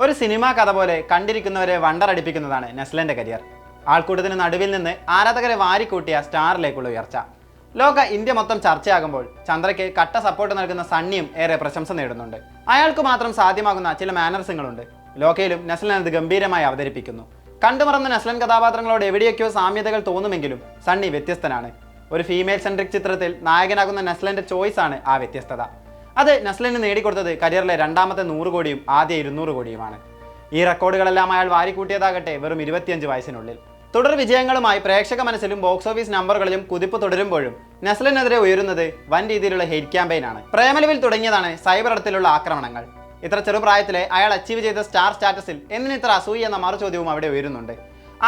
ഒരു സിനിമാ കഥ പോലെ കണ്ടിരിക്കുന്നവരെ വണ്ടറടിപ്പിക്കുന്നതാണ് നെസ്ലന്റെ കരിയർ. ആൾക്കൂട്ടത്തിന് നടുവിൽ നിന്ന് ആരാധകരെ വാരിക്കൂട്ടിയ സ്റ്റാറിലേക്കുള്ള ഉയർച്ച. ലോക ഇന്ത്യ മൊത്തം ചർച്ചയാകുമ്പോൾ ചന്ദ്രയ്ക്ക് കട്ട സപ്പോർട്ട് നൽകുന്ന സണ്ണിയും ഏറെ പ്രശംസ നേടുന്നുണ്ട്. അയാൾക്ക് മാത്രം സാധ്യമാകുന്ന ചില മാനർസുകളുണ്ട് ലോകയിലും നെസ്ലൻ അത് ഗംഭീരമായി അവതരിപ്പിക്കുന്നു. കണ്ടുമറന്ന നെസ്ലൻ കഥാപാത്രങ്ങളോട് എവിടെയൊക്കെയോ സാമ്യതകൾ തോന്നുമെങ്കിലും സണ്ണി വ്യത്യസ്തനാണ്. ഒരു ഫീമെയിൽ സെൻട്രിക് ചിത്രത്തിൽ നായകനാകുന്ന നെസ്ലന്റെ ചോയ്സാണ് ആ വ്യത്യസ്തത. അത് നസ്ലിന് നേടിക്കൊടുത്തത് കരിയറിലെ രണ്ടാമത്തെ നൂറ് കോടിയും ആദ്യ ഇരുന്നൂറ് കോടിയുമാണ്. ഈ റെക്കോർഡുകളെല്ലാം അയാൾ വാരിക്കൂട്ടിയതാകട്ടെ വെറും ഇരുപത്തിയഞ്ച് വയസ്സിനുള്ളിൽ. തുടർ വിജയങ്ങളുമായി പ്രേക്ഷക മനസ്സിലും ബോക്സ് ഓഫീസ് നമ്പറുകളിലും കുതിപ്പ് തുടരുമ്പോഴും നസ്ലിനെതിരെ ഉയരുന്നത് വൻ രീതിയിലുള്ള ഹെയ്റ്റ് ക്യാമ്പയിനാണ് പ്രേമലവിൽ തുടങ്ങിയതാണ് സൈബർ ഇടത്തിലുള്ള ആക്രമണങ്ങൾ. ഇത്ര ചെറുപ്രായത്തിലെ അയാൾ അച്ചീവ് ചെയ്ത സ്റ്റാർ സ്റ്റാറ്റസിൽ എന്തിന് ഇത്ര അസൂയി എന്ന മറുചോദ്യവും അവിടെ ഉയരുന്നുണ്ട്.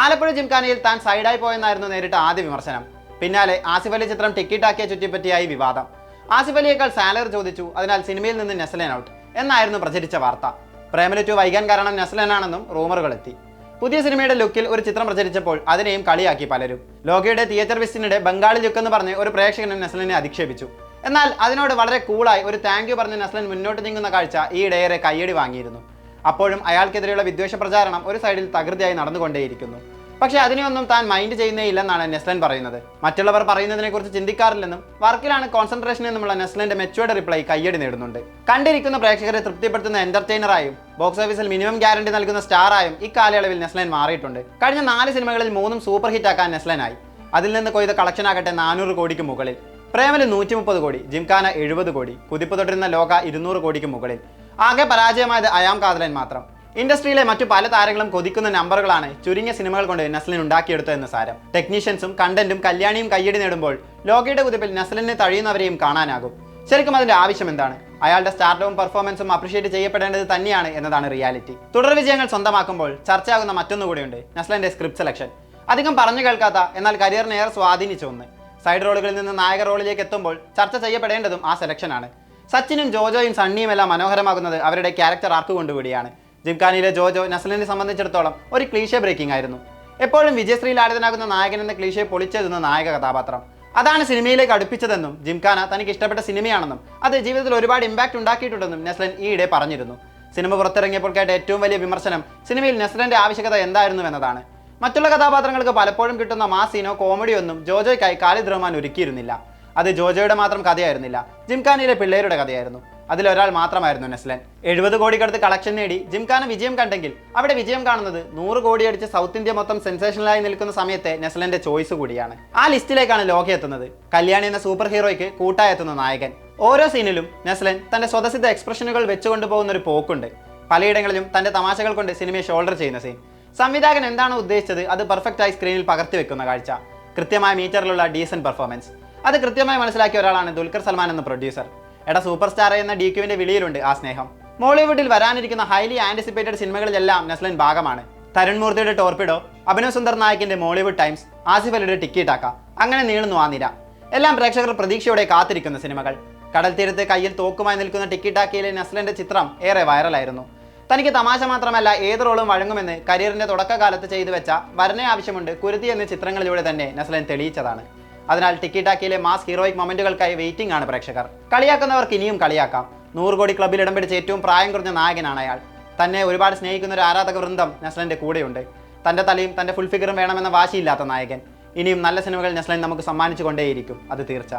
ആലപ്പുഴ ജിംഖാനയിൽ താൻ സൈഡായി പോയെന്നായിരുന്നു നേരിട്ട ആദ്യ വിമർശനം. പിന്നാലെ ആസിഫലി ചിത്രം ടിക്കറ്റാക്കിയ ചുറ്റിപ്പറ്റിയായി വിവാദം. ആസിഫ് അലിയേക്കാൾ സാലറി ചോദിച്ചു അതിനാൽ സിനിമയിൽ നിന്ന് നെസ്ലൻ ഔട്ട് എന്നായിരുന്നു പ്രചരിച്ച വാർത്ത. പ്രേമലറ്റു വൈകാൻ കാരണം നെസ്ലനാണെന്നും റൂമറുകൾ എത്തി പുതിയ സിനിമയുടെ ലുക്കിൽ ഒരു ചിത്രം പ്രചരിച്ചപ്പോൾ അതിനെയും കളിയാക്കി പലരും. ലോകയുടെ തിയേറ്റർ വിസ്റ്റിനിടെ ബംഗാളി ലുക്ക് എന്ന് പറഞ്ഞ് ഒരു പ്രേക്ഷകനും നെസലിനെ അധിക്ഷേപിച്ചു. എന്നാൽ അതിനോട് വളരെ കൂളായി ഒരു താങ്ക് യു പറഞ്ഞ് നെസ്ലൻ മുന്നോട്ട് നീങ്ങുന്ന കാഴ്ച ഈ ഇടയേറെ കയ്യടി വാങ്ങിയിരുന്നു. അപ്പോഴും അയാൾക്കെതിരെയുള്ള വിദ്വേഷ പ്രചാരണം ഒരു സൈഡിൽ തകൃതിയായി നടന്നുകൊണ്ടേയിരിക്കുന്നു. പക്ഷേ അതിനെയൊന്നും താൻ മൈൻഡ് ചെയ്യുന്നേ ഇല്ലെന്നാണ് നെസ്ലൻ പറയുന്നത്. മറ്റുള്ളവർ പറയുന്നതിനെക്കുറിച്ച് ചിന്തിക്കാറില്ലെന്നും വർക്കിലാണ് കോൺസെൻട്രേഷൻ എന്നുള്ള നെസ്ലന്റെ മെച്ചുവേർഡ് റിപ്ലൈ കയ്യടി നേടുന്നുണ്ട്. കണ്ടിരിക്കുന്ന പ്രേക്ഷകരെ തൃപ്തിപ്പെടുത്തുന്ന എന്റർടൈനറായും ബോക്സ് ഓഫീസിൽ മിനിമം ഗ്യാരണ്ടി നൽകുന്ന സ്റ്റാറായും ഇക്കാലയളവിൽ നെസ്ലൻ മാറിയിട്ടുണ്ട്. കഴിഞ്ഞ നാല് സിനിമകളിൽ മൂന്നും സൂപ്പർ ഹിറ്റ് ആക്കാൻ നെസ്ലനായി. അതിൽ നിന്ന് കൊയ്ത കളക്ഷൻ ആകട്ടെ നാനൂറ് കോടിക്ക് മുകളിൽ. പ്രേമൽ നൂറ്റി മുപ്പത് കോടി ജിംഖാന എഴുപത് കോടി കുതിപ്പ് തുടരുന്ന ലോക ഇരുന്നൂറ് കോടിക്ക് മുകളിൽ. ആകെ പരാജയമായത് അയാം കാതലൻ മാത്രം. ഇൻഡസ്ട്രിയിലെ മറ്റു പല താരങ്ങളും കൊതിക്കുന്ന നമ്പറുകളാണ് ചുരുങ്ങിയ സിനിമകൾ കൊണ്ട് നസ്ലിൻ ഉണ്ടാക്കിയെടുത്തതെന്ന് സാരം. ടെക്നീഷ്യൻസും കണ്ടന്റും കല്യാണിയും കയ്യടി നേടുമ്പോൾ ലോകയുടെ കുതിപ്പിൽ നസ്ലിനെ തഴിയുന്നവരെയും കാണാനാകും. ശരിക്കും അതിന്റെ ആവശ്യം എന്താണ്? അയാളുടെ സ്റ്റാർഡവും പെർഫോമൻസും അപ്രീഷിയേറ്റ് ചെയ്യപ്പെടേണ്ടത് തന്നെയാണ് എന്നതാണ് റിയാലിറ്റി തുടർ വിജയങ്ങൾ സ്വന്തമാക്കുമ്പോൾ ചർച്ചയാകുന്ന മറ്റൊന്നു കൂടിയുണ്ട് നസ്ലന്റെ സ്ക്രിപ്റ്റ് സെലക്ഷൻ അധികം പറഞ്ഞു കേൾക്കാത്ത എന്നാൽ കരിയറിനെ ഏറെ സ്വാധീനിച്ച ഒന്ന്. സൈഡ് റോളുകളിൽ നിന്ന് നായക റോളിലേക്ക് എത്തുമ്പോൾ ചർച്ച ചെയ്യപ്പെടേണ്ടതും ആ സെലക്ഷനാണ് സച്ചിനും ജോജോയും സണ്ണിയും എല്ലാം മനോഹരമാകുന്നത് അവരുടെ ക്യാരക്ടർ ആർക്ക് കൊണ്ടുകൂടിയാണ് ജിംഖാനിയിലെ ജോജോ നസലിനെ സംബന്ധിച്ചിടത്തോളം ഒരു ക്ലീഷേ ബ്രേക്കിംഗ് ആയിരുന്നു. എപ്പോഴും വിജയശ്രീ ലാളിതനാകുന്ന നായകൻ എന്ന ക്ലീശയെ പൊളിച്ചെഴുതുന്ന നായക കഥാപാത്രം. അതാണ് സിനിമയിലേക്ക് അടുപ്പിച്ചതെന്നും ജിംഖാന തനിക്ക് ഇഷ്ടപ്പെട്ട സിനിമയാണെന്നും അത് ജീവിതത്തിൽ ഒരുപാട് ഇമ്പാക്റ്റ് ഉണ്ടാക്കിയിട്ടുണ്ടെന്നും നെസ്ലൻ ഈയിടെ പറഞ്ഞിരുന്നു. സിനിമ പുറത്തിറങ്ങിയപ്പോൾ കേട്ട ഏറ്റവും വലിയ വിമർശനം സിനിമയിൽ നെസ്ലന്റെ ആവശ്യകത എന്തായിരുന്നു എന്നതാണ്. മറ്റുള്ള കഥാപാത്രങ്ങൾക്ക് പലപ്പോഴും കിട്ടുന്ന മാസീനോ കോമഡിയോ ഒന്നും ജോജോയ്ക്കായി കാലിദ്രഹ്മാൻ ഒരുക്കിയിരുന്നില്ല. അത് ജോജോയുടെ മാത്രം കഥയായിരുന്നില്ല ജിംഖാനിയിലെ പിള്ളേരുടെ കഥയായിരുന്നു. അതിലൊരാൾ മാത്രമായിരുന്നു നെസ്ലൻ. എഴുപത് കോടിക്കടുത്ത് കളക്ഷൻ നേടി. ജിംഖാന വിജയം കണ്ടെങ്കിൽ അവിടെ വിജയം കാണുന്നത് നൂറ് കോടി അടിച്ച് സൗത്ത് ഇന്ത്യ മൊത്തം സെൻസേഷണലായി നിൽക്കുന്ന സമയത്തെ നെസ്ലന്റെ ചോയ്സ് കൂടിയാണ്. ആ ലിസ്റ്റിലേക്കാണ് ലോകെ എത്തുന്നത്. കല്യാണി എന്ന സൂപ്പർ ഹീറോയ്ക്ക് കൂട്ടായി എത്തുന്ന നായകൻ. ഓരോ സീനിലും നെസ്ലൻ തന്റെ സ്വതസിദ്ധ എക്സ്പ്രഷനുകൾ വെച്ചുകൊണ്ട് പോകുന്ന ഒരു പോക്കുണ്ട്. പലയിടങ്ങളിലും തന്റെ തമാശകൾ കൊണ്ട് സിനിമയെ ഷോൾഡർ ചെയ്യുന്ന സീൻ സംവിധായകൻ എന്താണ് ഉദ്ദേശിച്ചത്? അത് പെർഫെക്റ്റ് ആയി സ്ക്രീനിൽ പകർത്തി വെക്കുന്ന കാഴ്ച. കൃത്യമായ മീറ്ററിലുള്ള ഡീസൻ പെർഫോമൻസ് അത് കൃത്യമായി മനസ്സിലാക്കിയ ഒരാളാണ് ദുൽഖർ സൽമാൻ എന്ന പ്രൊഡ്യൂസർ എടാ സൂപ്പർ സ്റ്റാർ എന്ന ഡി ക്യുവിന്റെ വിളിയിലുണ്ട് ആ സ്നേഹം. മോളിവുഡിൽ വരാനിരിക്കുന്ന ഹൈലി ആന്റിസിപ്പേറ്റഡ് സിനിമകളിലെല്ലാം നസ്ലൻ ഭാഗമാണ്. തരുൺ മൂർത്തിയുടെ ടോർപ്പിഡോ അഭിനവ് സുന്ദർ നായകിന്റെ മോളിവുഡ് ടൈംസ് ആസിഫ് അലിയുടെ ടിക്കി ടാക്ക അങ്ങനെ നീളുന്നു ആ നിര. എല്ലാം പ്രേക്ഷകർ പ്രതീക്ഷയോടെ കാത്തിരിക്കുന്ന സിനിമകൾ. കടൽ തീരത്ത് കയ്യിൽ തോക്കുമായി നിൽക്കുന്ന ടിക്കി ടാക്കിയിലെ നെസ്ലന്റെ ചിത്രം ഏറെ വൈറലായിരുന്നു. തനിക്ക് തമാശ മാത്രമല്ല ഏത് റോളും വഴങ്ങുമെന്ന് കരിയറിന്റെ തുടക്കകാലത്ത് ചെയ്തു വെച്ച വരനെ ആവശ്യമുണ്ട് കുരുതി എന്ന ചിത്രങ്ങളിലൂടെ തന്നെ നസ്ലൻ തെളിയിച്ചതാണ്. അതിനാൽ ടിക്കി ടാക്കിയിലെ മാസ് ഹീറോയിക് മൊമെന്റുകൾക്കായി വെയിറ്റിംഗ് ആണ് പ്രേക്ഷകർ. കളിയാക്കുന്നവർക്ക് ഇനിയും കളിയാക്കാം. നൂറ് കോടി ക്ലബിൽ ഇടം പിടിച്ച ഏറ്റവും പ്രായം കുറഞ്ഞ നായകനാണ് അയാൾ. തന്നെ ഒരുപാട് സ്നേഹിക്കുന്ന ഒരു ആരാധക വൃന്ദം നെസ്ലന്റെ കൂടെയുണ്ട്. തന്റെ തലയും തന്റെ ഫുൾ ഫിഗറും വേണമെന്ന വാശിയില്ലാത്ത നായകൻ. ഇനിയും നല്ല സിനിമകൾ നസ്ലൻ നമുക്ക് സമ്മാനിച്ചു കൊണ്ടേയിരിക്കും. അത് തീർച്ച.